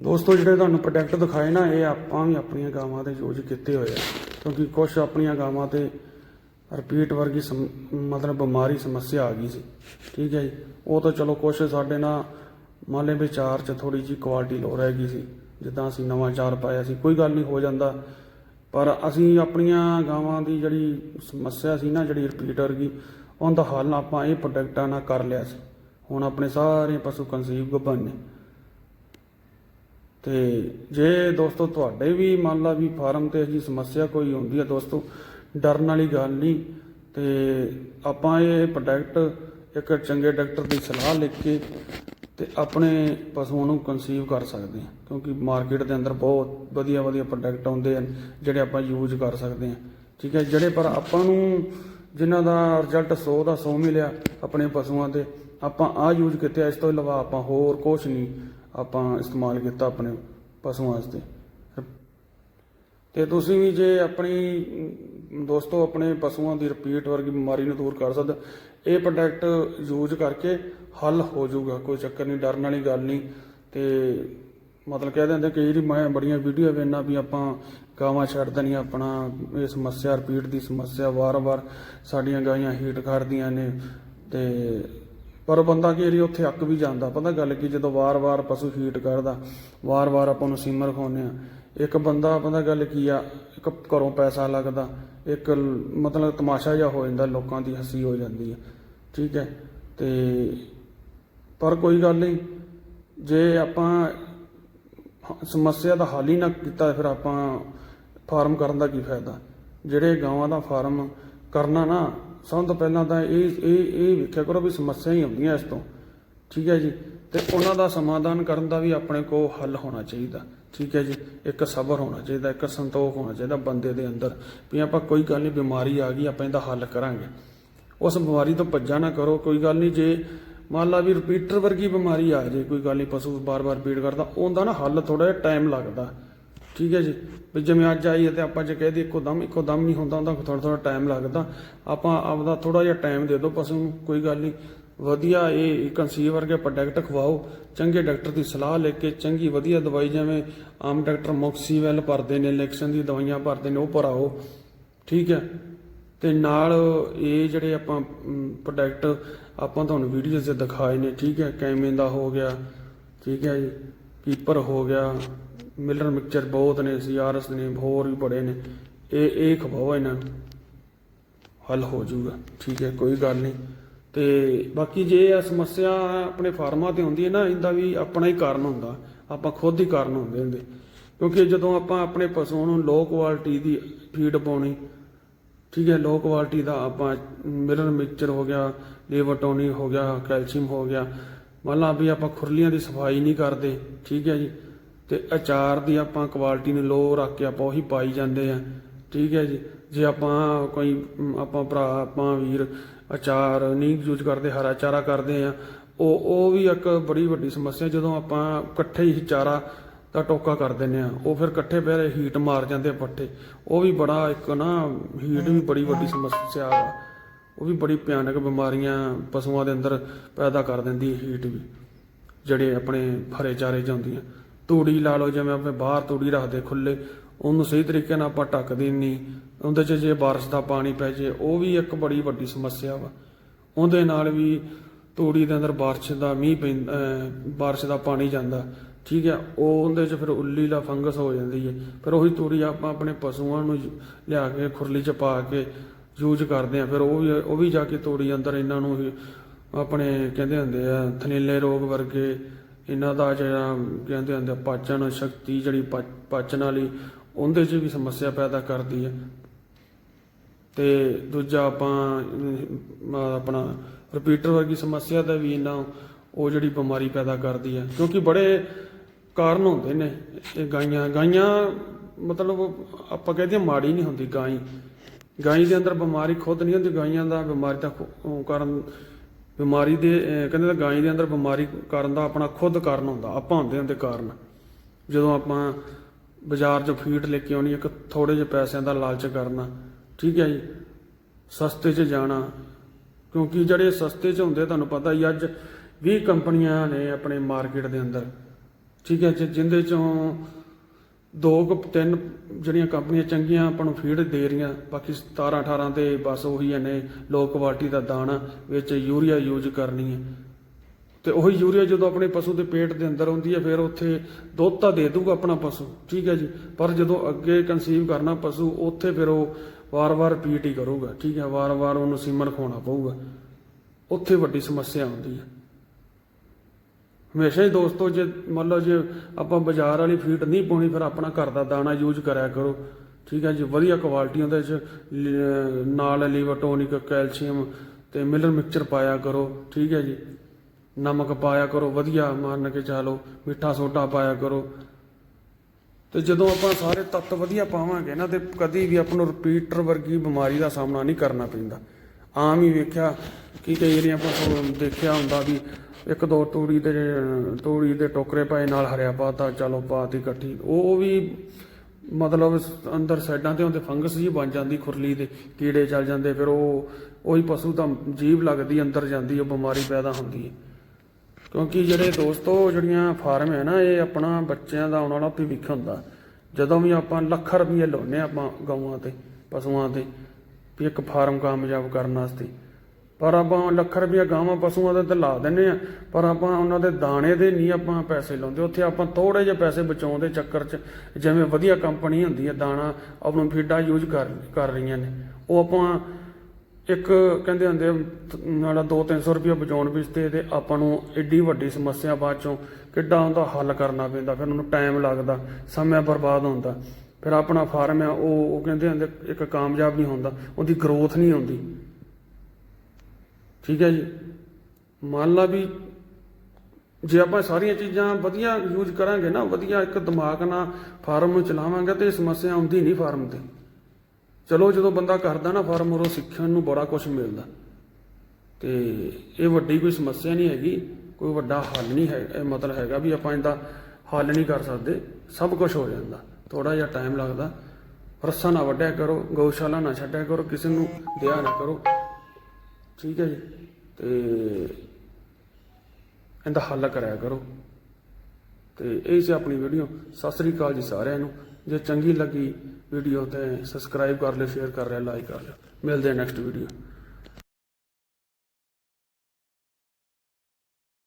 ਦੋਸਤੋ, ਜਿਹੜੇ ਤੁਹਾਨੂੰ ਪ੍ਰੋਡਕਟ ਦਿਖਾਏ ਨਾ, ਇਹ ਆਪਾਂ ਵੀ ਆਪਣੀਆਂ ਗਾਵਾਂ ਦੇ ਯੂਜ਼ ਕੀਤੇ ਹੋਏ ਆ। ਕਿਉਂਕਿ ਕੁਝ ਆਪਣੀਆਂ ਗਾਵਾਂ ਤੇ ਰਿਪੀਟ ਵਰਗੀ ਸਮ- ਮਤਲਬ ਬਿਮਾਰੀ ਸਮੱਸਿਆ ਆ ਗਈ ਸੀ। ਠੀਕ ਹੈ ਜੀ? ਉਹ ਤਾਂ ਚਲੋ ਕੁਝ ਸਾਡੇ ਨਾਲ ਮੰਨ ਲਏ ਵਿਚਾਰ ਚ ਥੋੜੀ ਜੀ ਕੁਆਲਿਟੀ ਲੋ ਰਹਿ ਗਈ ਸੀ। ਜਿੱਦਾਂ ਅਸੀਂ ਨਵਾਂ ਚਾਰ ਪਾਇਆ ਸੀ, ਕੋਈ ਗੱਲ ਨਹੀਂ ਹੋ ਜਾਂਦਾ। ਪਰ ਅਸੀਂ ਆਪਣੀਆਂ ਗਾਵਾਂ ਦੀ ਜਿਹੜੀ ਸਮੱਸਿਆ ਸੀ ਨਾ, ਜਿਹੜੀ ਰਿਪੀਟ ਵਰਗੀ, ਉਹਦਾ ਹੱਲ ਆਪਾਂ ਇਹ ਪ੍ਰੋਡਕਟਾਂ ਨਾਲ ਕਰ ਲਿਆ ਸੀ। ਹੁਣ ਆਪਣੇ ਸਾਰੇ ਪਸ਼ੂ ਕਨਸੀਵ ਗੱਭਣ ਨੇ ਤੇ ਜੇ ਦੋਸਤੋ ਤੁਹਾਡੇ ਵੀ ਮੰਨ ਲਾ ਵੀ ਫਾਰਮ ਤੇ ਜੀ ਸਮੱਸਿਆ ਕੋਈ ਹੁੰਦੀ ਹੈ ਦੋਸਤੋ, ਡਰਨ ਵਾਲੀ ਗੱਲ ਨਹੀਂ। ਤੇ ਆਪਾਂ ਇਹ ਪ੍ਰੋਡਕਟ ਇੱਕ ਚੰਗੇ ਡਾਕਟਰ ਦੀ ਸਲਾਹ ਲਿਖ ਕੇ ਤੇ ਆਪਣੇ ਪਸ਼ੂਆਂ ਨੂੰ ਕਨਸੀਵ ਕਰ ਸਕਦੇ ਹਾਂ। ਕਿਉਂਕਿ ਮਾਰਕੀਟ ਦੇ ਅੰਦਰ ਬਹੁਤ ਵਧੀਆ ਵਧੀਆ ਪ੍ਰੋਡਕਟ ਆਉਂਦੇ ਹਨ, ਜਿਹੜੇ ਆਪਾਂ ਯੂਜ਼ ਕਰ ਸਕਦੇ ਹਾਂ। ਠੀਕ ਹੈ, ਜਿਹੜੇ ਪਰ ਆਪਾਂ ਨੂੰ ਜਿਨ੍ਹਾਂ ਦਾ ਰਿਜ਼ਲਟ 100 ਦਾ 100 ਮਿਲਿਆ ਆਪਣੇ ਪਸ਼ੂਆਂ 'ਤੇ, ਆਪਾਂ ਆ ਯੂਜ਼ ਕੀਤੇ, ਇਸ ਤੋਂ ਇਲਾਵਾ ਆਪਾਂ ਹੋਰ ਕੁਝ ਨਹੀਂ। ਆਪਾਂ ਇਸਤੇਮਾਲ ਕੀਤਾ ਆਪਣੇ ਪਸ਼ੂਆਂ ਵਾਸਤੇ। ਤੇ ਤੁਸੀਂ ਵੀ ਜੇ ਆਪਣੀ, ਦੋਸਤੋ, ਆਪਣੇ ਪਸ਼ੂਆਂ ਦੀ ਰਿਪੀਟ ਵਰਗੀ ਬਿਮਾਰੀ ਨੂੰ ਦੂਰ ਕਰ ਸਕਦੇ, ਇਹ ਪ੍ਰੋਡਕਟ ਯੂਜ਼ ਕਰਕੇ ਹੱਲ ਹੋ ਜਾਊਗਾ, ਕੋਈ ਚੱਕਰ ਨਹੀਂ, ਡਰਨ ਵਾਲੀ ਗੱਲ ਨਹੀਂ। ਤੇ ਮਤਲਬ ਕਹਿ ਦਿੰਦੇ ਕਈ ਵਾਰੀ ਮੈਂ ਬੜੀਆਂ ਵੀਡੀਓ ਵੇਖਣਾ ਵੀ ਆਪਾਂ ਗਾਵਾਂ ਛੱਡ ਦੇਣੀਆਂ, ਆਪਣਾ ਇਹ ਸਮੱਸਿਆ ਰਿਪੀਟ ਦੀ ਸਮੱਸਿਆ ਵਾਰ-ਵਾਰ ਸਾਡੀਆਂ ਗਾਈਆਂ ਹੀਟ ਕਰਦੀਆਂ ਨੇ, ਤੇ ਪਰ ਬੰਦਾ ਕੀ ਵਾਰੀ ਉੱਥੇ ਅੱਕ ਵੀ ਜਾਂਦਾ? ਪਤਾ ਗੱਲ ਕੀ, ਜਦੋਂ ਵਾਰ-ਵਾਰ ਪਸ਼ੂ ਹੀਟ ਕਰਦਾ, ਵਾਰ-ਵਾਰ ਆਪਾਂ ਨੂੰ ਸੀਮਰ ਖਾਉਂਦੇ ਆ ਇੱਕ ਬੰਦਾ, ਪਤਾ ਗੱਲ ਕੀ ਆ, ਇੱਕ ਘਰੋਂ ਪੈਸਾ ਲੱਗਦਾ, ਇੱਕ ਮਤਲਬ ਤਮਾਸ਼ਾ ਜਿਹਾ ਹੋ ਜਾਂਦਾ, ਲੋਕਾਂ ਦੀ ਹੱਸੀ ਹੋ ਜਾਂਦੀ ਹੈ ਠੀਕ ਹੈ? ਤੇ ਪਰ ਕੋਈ ਗੱਲ ਨਹੀਂ, ਜੇ ਆਪਾਂ ਸਮੱਸਿਆ ਦਾ ਹੱਲ ਹੀ ਨਾ ਕੀਤਾ, ਫਿਰ ਆਪਾਂ ਫਾਰਮ ਕਰਨ ਦਾ ਕੀ ਫਾਇਦਾ? ਜਿਹੜੇ ਗਾਵਾਂ ਦਾ ਫਾਰਮ ਕਰਨਾ ਨਾ ਸਭ ਤੋਂ ਪਹਿਲਾਂ ਤਾਂ ਇਹ ਇਹ ਇਹ ਵੇਖਿਆ ਕਰੋ ਵੀ ਸਮੱਸਿਆ ਹੀ ਆਉਂਦੀਆਂ ਇਸ ਤੋਂ। ਠੀਕ ਹੈ ਜੀ? ਤੇ ਉਹਨਾਂ ਦਾ ਸਮਾਧਾਨ ਕਰਨ ਦਾ ਵੀ ਆਪਣੇ ਕੋਲ ਹੱਲ ਹੋਣਾ ਚਾਹੀਦਾ। ਠੀਕ ਹੈ ਜੀ? ਇੱਕ ਸਬਰ ਹੋਣਾ ਚਾਹੀਦਾ, ਇੱਕ ਸੰਤੋਖ ਹੋਣਾ ਚਾਹੀਦਾ ਬੰਦੇ ਦੇ ਅੰਦਰ ਵੀ ਆਪਾਂ ਕੋਈ ਗੱਲ ਨਹੀਂ, ਬਿਮਾਰੀ ਆ ਗਈ, ਆਪਾਂ ਇਹਦਾ ਹੱਲ ਕਰਾਂਗੇ। ਉਸ ਬਿਮਾਰੀ ਤੋਂ ਭੱਜਾ ਨਾ ਕਰੋ, ਕੋਈ ਗੱਲ ਨਹੀਂ, ਜੇ ਮੰਨ ਲਾ ਵੀ ਰਿਪੀਟਰ ਵਰਗੀ ਬਿਮਾਰੀ ਆ ਜੇ, ਕੋਈ ਗੱਲ ਨਹੀਂ, ਪਸ਼ੂ ਬਾਰ-ਬਾਰ ਪੀੜ ਕਰਦਾ, ਉਹਦਾ ਨਾ ਹੱਲ ਥੋੜਾ ਜਿਹਾ ਟਾਈਮ ਲੱਗਦਾ। ਠੀਕ ਹੈ ਜੀ। ਵੀ ਜਿਵੇਂ ਅੱਜ ਆਈ ਹੈ ਤੇ ਆਪਾਂ ਜੇ ਕਹਿ ਦਈਏ ਇੱਕੋ ਦਮ ਇੱਕੋ ਦਮ ਨਹੀਂ ਹੁੰਦਾ, ਉਹਦਾ ਥੋੜਾ ਥੋੜਾ ਟਾਈਮ ਲੱਗਦਾ। ਆਪਾਂ ਆਪਦਾ ਥੋੜਾ ਜਿਹਾ ਟਾਈਮ ਦੇ ਦਿਓ ਪਸ਼ੂ ਨੂੰ ਕੋਈ ਗੱਲ ਨਹੀਂ। ਵਧੀਆ ਇਹ ਕੰਸੀਵ ਵਰਗੇ ਪ੍ਰੋਡਕਟ ਖਵਾਓ, ਚੰਗੇ ਡਾਕਟਰ ਦੀ ਸਲਾਹ ਲੈ ਕੇ ਚੰਗੀ ਵਧੀਆ ਦਵਾਈ, ਜਿਵੇਂ ਆਮ ਡਾਕਟਰ ਮੌਕਸੀਵੈਲ ਭਰਦੇ ਨੇ ਇਲੈਕਸ਼ਨ ਦੀ ਦਵਾਈਆਂ ਭਰਦੇ ਨੇ, ਉਹ ਭਰਾਓ। ਠੀਕ ਹੈ। ਤੇ ਨਾਲ ਇਹ ਜਿਹੜੇ ਆਪਾਂ ਪ੍ਰੋਡਕਟ ਆਪਾਂ ਤੁਹਾਨੂੰ ਵੀਡੀਓਜ਼ 'ਚ ਦਿਖਾਏ ਨੇ, ਠੀਕ ਹੈ। ਕੈਮੇ ਦਾ ਹੋ ਗਿਆ, ਠੀਕ ਹੈ ਜੀ। ਕੀਪਰ ਹੋ ਗਿਆ ਮਿਲਰ ਮਿਕਸਚਰ ਬਹੁਤ ਨੇ, ਸੀਆਰਐਸ ਨੇ, ਹੋਰ ਵੀ ਬੜੇ ਨੇ। ਇਹ ਇਹ ਖਵਾਓ ਇਹਨਾਂ ਨੂੰ। ਹੱਲ ਹੋ ਜਾਊਗਾ। ਠੀਕ ਹੈ, ਕੋਈ ਗੱਲ ਨਹੀਂ। ਤੇ ਬਾਕੀ ਜੇ ਇਹ ਸਮੱਸਿਆ ਆਪਣੇ ਫਾਰਮਾਂ ਤੇ ਹੁੰਦੀ ਹੈ ਨਾ, ਇਹਦਾ ਵੀ ਆਪਣਾ ਹੀ ਕਾਰਨ ਹੁੰਦਾ। ਆਪਾਂ ਖੁਦ ਹੀ ਕਾਰਨ ਹੁੰਦੇ ਹੁੰਦੇ। ਕਿਉਂਕਿ ਜਦੋਂ ਆਪਾਂ ਆਪਣੇ ਪਸ਼ੂ ਨੂੰ ਲੋ ਕੁਆਲਿਟੀ ਦੀ ਫੀਡ ਪਾਉਣੀ, ਠੀਕ ਹੈ ਲੋ ਕੁਆਲਿਟੀ ਦਾ ਆਪਾਂ ਮਿਲਰ ਮਿਕਸਚਰ ਹੋ ਗਿਆ ਲੇਵਰਟੋਨੀ ਹੋ ਗਿਆ, ਕੈਲਸ਼ੀਅਮ ਹੋ ਗਿਆ। ਮੰਨ ਲਾ ਵੀ ਆਪਾਂ ਖੁਰਲੀਆਂ ਦੀ ਸਫ਼ਾਈ ਨਹੀਂ ਕਰਦੇ, ਠੀਕ ਹੈ ਜੀ। ਤੇ ਅਚਾਰ ਦੀ ਆਪਾਂ ਕੁਆਲਿਟੀ ਨੂੰ ਲੋ ਰੱਖ ਕੇ ਆਪਾਂ ਉਹੀ ਪਾਈ ਜਾਂਦੇ ਆ। ਠੀਕ ਹੈ ਜੀ? ਜੇ ਆਪਾਂ ਕੋਈ ਆਪਾਂ ਭਰਾ, ਆਪਾਂ ਵੀਰ ਅਚਾਰ ਨਹੀਂ ਯੂਜ਼ ਕਰਦੇ, ਹਰਾ ਚਾਰਾ ਕਰਦੇ ਆ, ਉਹ ਉਹ ਵੀ ਇੱਕ ਬੜੀ ਵੱਡੀ ਸਮੱਸਿਆ, ਜਦੋਂ ਆਪਾਂ ਇਕੱਠੇ ਹੀ ਚਾਰਾ ਦਾ ਟੋਕਾ ਕਰ ਦਿੰਦੇ ਆ, ਉਹ ਫਿਰ ਇਕੱਠੇ ਪਹਿਰੇ ਹੀਟ ਮਾਰ ਜਾਂਦੇ ਪੱਠੇ। ਉਹ ਵੀ ਬੜਾ ਇੱਕ ਨਾ ਹੀਟ ਵੀ ਬੜੀ ਵੱਡੀ ਸਮੱਸਿਆ ਆ। ਉਹ ਵੀ ਬੜੀ ਭਿਆਨਕ ਬਿਮਾਰੀਆਂ ਪਸ਼ੂਆਂ ਦੇ ਅੰਦਰ ਪੈਦਾ ਕਰ ਦਿੰਦੀ ਹੀਟ ਵੀ, ਜਿਹੜੇ ਆਪਣੇ ਹਰੇ ਚਾਰੇ ਚ ਹੁੰਦੀਆਂ ਤੂੜੀ ਲਾ ਲਓ, ਜਿਵੇਂ ਆਪਣੇ ਬਾਹਰ ਤੂੜੀ ਰੱਖਦੇ ਖੁੱਲੇ ਉਹਨੂੰ ਸਹੀ ਤਰੀਕੇ ਨਾਲ ਆਪਾਂ ਢੱਕਦੇ ਨਹੀਂ ਉਹਦੇ 'ਚ ਜੇ ਬਾਰਿਸ਼ ਦਾ ਪਾਣੀ ਪੈ ਜੇ, ਉਹ ਵੀ ਇੱਕ ਬੜੀ ਵੱਡੀ ਸਮੱਸਿਆ ਵਾ। ਉਹਦੇ ਨਾਲ ਵੀ ਤੂੜੀ ਦੇ ਅੰਦਰ ਬਾਰਿਸ਼ ਦਾ ਮੀਂਹ ਪੈਂਦਾ ਅਹ, ਬਾਰਿਸ਼ ਦਾ ਪਾਣੀ ਜਾਂਦਾ। ਠੀਕ ਹੈ ਉਹ ਉਹਦੇ 'ਚ ਫਿਰ ਉੱਲੀ ਦਾ ਫੰਗਸ ਹੋ ਜਾਂਦੀ ਹੈ। ਫਿਰ ਉਹੀ ਤੂੜੀ ਆਪਾਂ ਆਪਣੇ ਪਸ਼ੂਆਂ ਨੂੰ ਲਿਆ ਕੇ ਖੁਰਲੀ 'ਚ ਪਾ ਕੇ ਯੂਜ਼ ਕਰਦੇ ਆ ਫਿਰ ਉਹ ਵੀ ਉਹ ਵੀ ਜਾ ਕੇ ਤੂੜੀ ਅੰਦਰ ਇਹਨਾਂ ਨੂੰ ਆਪਣੇ ਕਹਿੰਦੇ ਹੁੰਦੇ ਆ ਥਨੀਲੇ ਰੋਗ ਵਰਗੇ ਇਹਨਾਂ ਦਾ ਜਿਹੜਾ ਕਹਿੰਦੇ ਹੁੰਦੇ ਪਾਚਨ ਸ਼ਕਤੀ ਜਿਹੜੀ ਪਾਚਨ ਵਾਲੀ, ਉਹਦੇ 'ਚ ਵੀ ਸਮੱਸਿਆ ਪੈਦਾ ਕਰਦੀ ਹੈ। ਤੇ ਦੂਜਾ ਆਪਾਂ ਆਪਣਾ ਰਿਪੀਟਰ ਵਰਗੀ ਸਮੱਸਿਆ ਦਾ ਵੀ ਇਹਨਾਂ ਉਹ ਜਿਹੜੀ ਬਿਮਾਰੀ ਪੈਦਾ ਕਰਦੀ ਹੈ। ਕਿਉਂਕਿ ਬੜੇ ਕਾਰਨ ਹੁੰਦੇ ਨੇ ਇਹ ਗਾਈਆਂ। ਗਾਈਆਂ ਮਤਲਬ ਆਪਾਂ ਕਹਿੰਦੇ ਹਾਂ ਮਾੜੀ ਨਹੀਂ ਹੁੰਦੀ ਗਾਈ। ਗਾਈ ਦੇ ਅੰਦਰ ਬਿਮਾਰੀ ਖੁਦ ਨਹੀਂ ਹੁੰਦੀ। ਗਾਈਆਂ ਦਾ ਬਿਮਾਰੀ ਦਾ ਖੁ- ਕਾਰਨ ਬਿਮਾਰੀ ਦੇ ਕਹਿੰਦੇ ਤਾਂ ਗਾਈ ਦੇ ਅੰਦਰ ਬਿਮਾਰੀ ਕਾਰਨ ਦਾ ਆਪਣਾ ਖੁਦ ਕਾਰਨ ਹੁੰਦਾ, ਆਪਾਂ ਹੁੰਦੇ ਹੁੰਦੇ ਕਾਰਨ। ਜਦੋਂ ਆਪਾਂ ਬਾਜ਼ਾਰ 'ਚੋਂ ਫੀਡ ਲੈ ਕੇ ਆਉਣੀ, ਇੱਕ ਥੋੜੇ ਜਿਹੇ ਪੈਸਿਆਂ ਦਾ ਲਾਲਚ ਕਰਨਾ, ਠੀਕ ਹੈ ਜੀ, ਸਸਤੇ 'ਚ ਜਾਣਾ, ਕਿਉਂਕਿ ਜਿਹੜੇ ਸਸਤੇ 'ਚ ਹੁੰਦੇ, ਤੁਹਾਨੂੰ ਪਤਾ ਹੀ ਅੱਜ 20 ਕੰਪਨੀਆਂ ਨੇ ਆਪਣੇ ਮਾਰਕੀਟ ਦੇ ਅੰਦਰ, ਠੀਕ ਹੈ, ਜੀ, ਜਿੰਦੇ ਚੋਂ ਦੋ ਕੁ ਤਿੰਨ ਜਿਹੜੀਆਂ ਕੰਪਨੀਆਂ ਚੰਗੀਆਂ ਆਪਾਂ ਨੂੰ ਫੀਡ ਦੇ ਰਹੀਆਂ, ਬਾਕੀ 17 18 ਤੇ ਬਸ ਉਹੀ ਨੇ ਲੋ ਕੁਆਲਿਟੀ ਦਾ ਦਾਣਾ ਵਿੱਚ ਯੂਰੀਆ ਯੂਜ਼ ਕਰਨੀ ਹੈ। ਤੇ ਉਹੀ ਯੂਰੀਆ ਜਦੋਂ ਆਪਣੇ ਪਸ਼ੂ ਦੇ ਪੇਟ ਦੇ ਅੰਦਰ ਆਉਂਦੀ ਹੈ, ਫਿਰ ਉੱਥੇ ਦੁੱਧ ਤਾਂ ਦੇ ਦੂਗਾ ਆਪਣਾ ਪਸ਼ੂ, ਠੀਕ ਹੈ ਜੀ। ਪਰ ਜਦੋਂ ਅੱਗੇ ਕਨਸੀਵ ਕਰਨਾ ਪਸ਼ੂ, ਉੱਥੇ ਫਿਰ ਉਹ ਵਾਰ-ਵਾਰ ਰਿਪੀਟ ਹੀ ਕਰੂਗਾ, ਠੀਕ ਹੈ। ਵਾਰ-ਵਾਰ ਉਹਨੂੰ ਸੀਮਨ ਖਵਾਉਣਾ ਪਊਗਾ। ਉੱਥੇ ਵੱਡੀ ਸਮੱਸਿਆ ਆਉਂਦੀ ਹੈ। ਹਮੇਸ਼ਾ ਹੀ ਦੋਸਤੋ, ਜੇ ਮੰਨ ਲਓ ਜੇ ਆਪਾਂ ਬਾਜ਼ਾਰ ਵਾਲੀ ਫੀਡ ਨਹੀਂ ਪਾਉਣੀ, ਫਿਰ ਆਪਣਾ ਘਰ ਦਾ ਦਾਣਾ ਯੂਜ਼ ਕਰਿਆ ਕਰੋ। ਠੀਕ ਹੈ ਜੀ, ਵਧੀਆ ਕੁਆਲਿਟੀ ਉਹਦੇ ਚ, ਲ- ਨਾਲ ਲੀਵਰਟੋਨਿਕ ਕੈਲਸ਼ੀਅਮ ਤੇ ਮਿਲਰ ਮਿਕਸਚਰ ਪਾਇਆ ਕਰੋ। ਠੀਕ ਹੈ ਜੀ, ਨਮਕ ਪਾਇਆ ਕਰੋ, ਵਧੀਆ ਮੰਨ ਕੇ ਚਾਲੋ ਮਿੱਠਾ ਸੋਡਾ ਪਾਇਆ ਕਰੋ। ਤੇ ਜਦੋਂ ਆਪਾਂ ਸਾਰੇ ਤੱਤ ਵਧੀਆ ਪਾਵਾਂਗੇ ਨਾ, ਤੇ ਕਦੀ ਵੀ ਆਪਾਂ ਨੂੰ ਰਿਪੀਟਰ ਵਰਗੀ ਬਿਮਾਰੀ ਦਾ ਸਾਹਮਣਾ ਨਹੀਂ ਕਰਨਾ ਪੈਂਦਾ। ਆਮ ਹੀ ਵੇਖਿਆ, ਕਿ ਕਈ ਵਾਰੀ ਆਪਾਂ ਦੇਖਿਆ ਹੁੰਦਾ ਵੀ ਇੱਕ ਦੋ ਤੂੜੀ ਦੇ ਤੂੜੀ ਦੇ ਟੋਕਰੇ ਪਾਏ, ਨਾਲ ਹਰਿਆ ਪਾਤਾ, ਚਲੋ ਪਾਤੀ ਇਕੱਠੀ। ਉਹ ਵੀ ਮਤਲਬ ਅੰਦਰ ਸਾਈਡਾਂ ਤੇ ਹੁੰਦੇ ਫੰਗਸ ਜੀ ਬਣ ਜਾਂਦੀ ਖੁਰਲੀ ਦੇ, ਕੀੜੇ ਚੱਲ ਜਾਂਦੇ, ਫਿਰ ਉਹ, ਉਹੀ ਪਸ਼ੂ ਤਾਂ ਜੀਵ ਲੱਗਦੀ, ਅੰਦਰ ਜਾਂਦੀ, ਉਹ ਬਿਮਾਰੀ ਪੈਦਾ ਹੁੰਦੀ ਹੈ। ਕਿਉਂਕਿ ਜਿਹੜੇ ਦੋਸਤੋ, ਜਿਹੜੀਆਂ ਫਾਰਮ ਹੈ ਨਾ, ਇਹ ਆਪਣਾ ਬੱਚਿਆਂ ਦਾ ਆਉਣ ਵਾਲਾ ਭਵਿੱਖ ਹੁੰਦਾ। ਜਦੋਂ ਵੀ ਆਪਾਂ ਲੱਖ ਰੁਪਏ ਲਾਉਨੇ ਆਪਾਂ ਗਊਆਂ ਤੇ, ਪਸ਼ੂਆਂ ਤੇ, ਵੀ ਇੱਕ ਫਾਰਮ ਕਾਮਯਾਬ ਕਰਨ ਵਾਸਤੇ। ਪਰ ਆਪਾਂ ਲੱਖ ਰੁਪਏ ਗਾਵਾਂ ਪਸ਼ੂਆਂ ਦੇ ਤੇ ਲਾ ਦਿੰਨੇ ਆ ਪਰ ਆਪਾਂ ਉਹਨਾਂ ਦੇ ਦਾਣੇ ਦੇ ਨਹੀਂ ਆਪਾਂ ਪੈਸੇ ਲਾਉਂਦੇ। ਉੱਥੇ ਆਪਾਂ ਥੋੜੇ ਜਿਹੇ ਪੈਸੇ ਬਚਾਉਣ ਦੇ ਚੱਕਰ 'ਚ ਜਿਵੇਂ ਵਧੀਆ ਕੰਪਨੀ ਹੁੰਦੀ ਹੈ ਦਾਣਾ ਆਪਣਾ ਫੀਡਾ ਯੂਜ਼ ਕਰ ਕਰ ਰਹੀਆਂ ਨੇ। ਉਹ ਆਪਾਂ ਇੱਕ ਕਹਿੰਦੇ ਹੁੰਦੇ ਆ, ਨਾਲਾ 2-300 ਰੁਪਏ ਬਚਾਉਣ ਪਿੱਛੇ ਤੇ ਆਪਾਂ ਨੂੰ ਐਡੀ ਵੱਡੀ ਸਮੱਸਿਆ ਬਾਅਦ ਚੋਂ ਕਿੱਡਾ ਉਹਦਾ ਹੱਲ ਕਰਨਾ ਪੈਂਦਾ ਫਿਰ ਉਹਨੂੰ ਟਾਈਮ ਲੱਗਦਾ ਸਮਾਂ ਬਰਬਾਦ ਹੁੰਦਾ। ਫਿਰ ਆਪਣਾ ਫਾਰਮ ਆ ਉਹ ਉਹ ਕਹਿੰਦੇ ਹੁੰਦੇ ਇੱਕ ਕਾਮਯਾਬ ਨਹੀਂ ਹੁੰਦਾ ਉਹਦੀ ਗਰੋਥ ਨਹੀਂ ਹੁੰਦੀ। ਠੀਕ ਹੈ ਜੀ। ਮੰਨ ਲਾ ਵੀ ਜੇ ਆਪਾਂ ਸਾਰੀਆਂ ਚੀਜ਼ਾਂ ਵਧੀਆ ਯੂਜ਼ ਕਰਾਂਗੇ ਨਾ, ਵਧੀਆ ਇੱਕ ਦਿਮਾਗ ਨਾਲ ਫਾਰਮ ਨੂੰ ਚਲਾਵਾਂਗੇ ਤੇ ਇਹ ਸਮੱਸਿਆ ਆਉਂਦੀ ਨਹੀਂ ਫਾਰਮ ਤੇ। ਚਲੋ ਜਦੋਂ ਬੰਦਾ ਕਰਦਾ ਨਾ ਫਾਰਮ ਉਹ ਸਿੱਖਣ ਨੂੰ ਬੜਾ ਕੁਝ ਮਿਲਦਾ। ਤੇ ਇਹ ਵੱਡੀ ਕੋਈ ਸਮੱਸਿਆ ਨਹੀਂ ਹੈਗੀ, ਕੋਈ ਵੱਡਾ ਹੱਲ ਨਹੀਂ ਹੈ ਮਤਲਬ ਹੈਗਾ ਵੀ ਆਪਾਂ ਇਹਦਾ ਹੱਲ ਨਹੀਂ ਕਰ ਸਕਦੇ, ਸਭ ਕੁਝ ਹੋ ਜਾਂਦਾ ਥੋੜਾ ਜਿਹਾ ਟਾਈਮ ਲੱਗਦਾ। ਰੱਸਾ ਨਾ ਵੱਢਿਆ ਕਰੋ, ਗਊਸ਼ਾਲਾ ਨਾ ਛੱਡਿਆ ਕਰੋ, ਕਿਸੇ ਨੂੰ ਦਿਆ ਨਾ ਕਰੋ। ਠੀਕ ਹੈ ਜੀ? ਤੇ ਇਹਦਾ ਹੱਲ ਕਰਿਆ ਕਰੋ। ਤੇ ਇਹ ਸੀ ਆਪਣੀ ਵੀਡੀਓ। ਸਤਿ ਸ੍ਰੀ ਅਕਾਲ ਜੀ ਸਾਰਿਆਂ ਨੂੰ। ਜੇ ਚੰਗੀ ਲੱਗੀ ਵੀਡੀਓ ਤੇ ਸਬਸਕ੍ਰਾਈਬ ਕਰ ਲਿਓ ਸ਼ੇਅਰ ਕਰ ਲਿਓ ਲਾਈਕ ਕਰ ਲਿਓ। ਮਿਲਦੇ ਆ ਨੈਕਸਟ ਵੀਡੀਓ